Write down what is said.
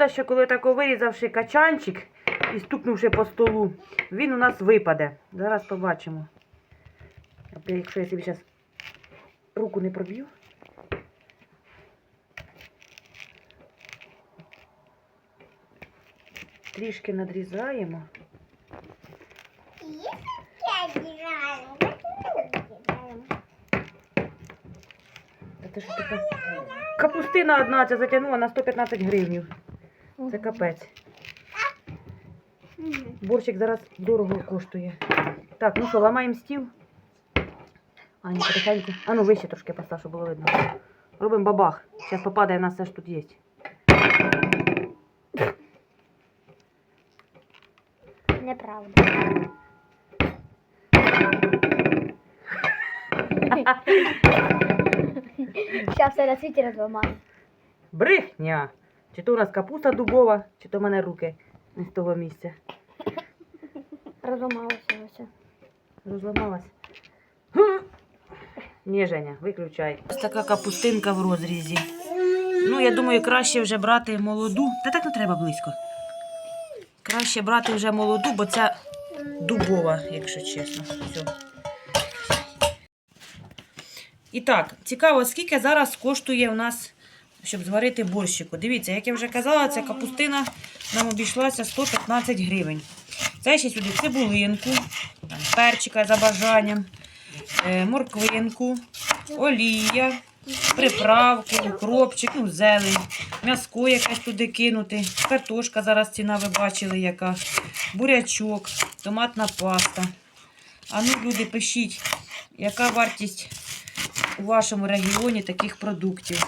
Правда, що коли тако вирізавши качанчик і стукнувши по столу, він у нас випаде. Зараз побачимо. Якщо я собі зараз руку не проб'ю. Трішки надрізаємо. Капустина одна ця затягнула на 115 гривнів. Це капець. Борщик зараз дорого коштує. Так, ну що, ламаємо стіл. Аня, потихеньку. А ну вище трошки постав, щоб було видно. Робимо бабах. Зараз попадає, в нас все ж тут є. Неправда. Сейчас все на світі розламаю. Брехня! Чи то у нас капуста дубова, чи то в мене руки не з того місця. Розламалося ось. Розламалась. Ні, Женя, виключай. Ось така капустинка в розрізі. Ну, я думаю, краще вже брати молоду. Та так не треба близько. Краще брати вже молоду, бо ця дубова, якщо чесно. Все. І так, цікаво, скільки зараз коштує у нас, щоб зварити борщику. Дивіться, як я вже казала, ця капустина нам обійшлася 115 гривень. Це ще сюди цибулинку, перчика за бажанням, е, морквинку, олія, приправку, укропчик, ну, зелень, м'яско якесь туди кинути, картошка зараз ціна ви бачили, яка, бурячок, томатна паста. А ну, люди, пишіть, яка вартість у вашому регіоні таких продуктів.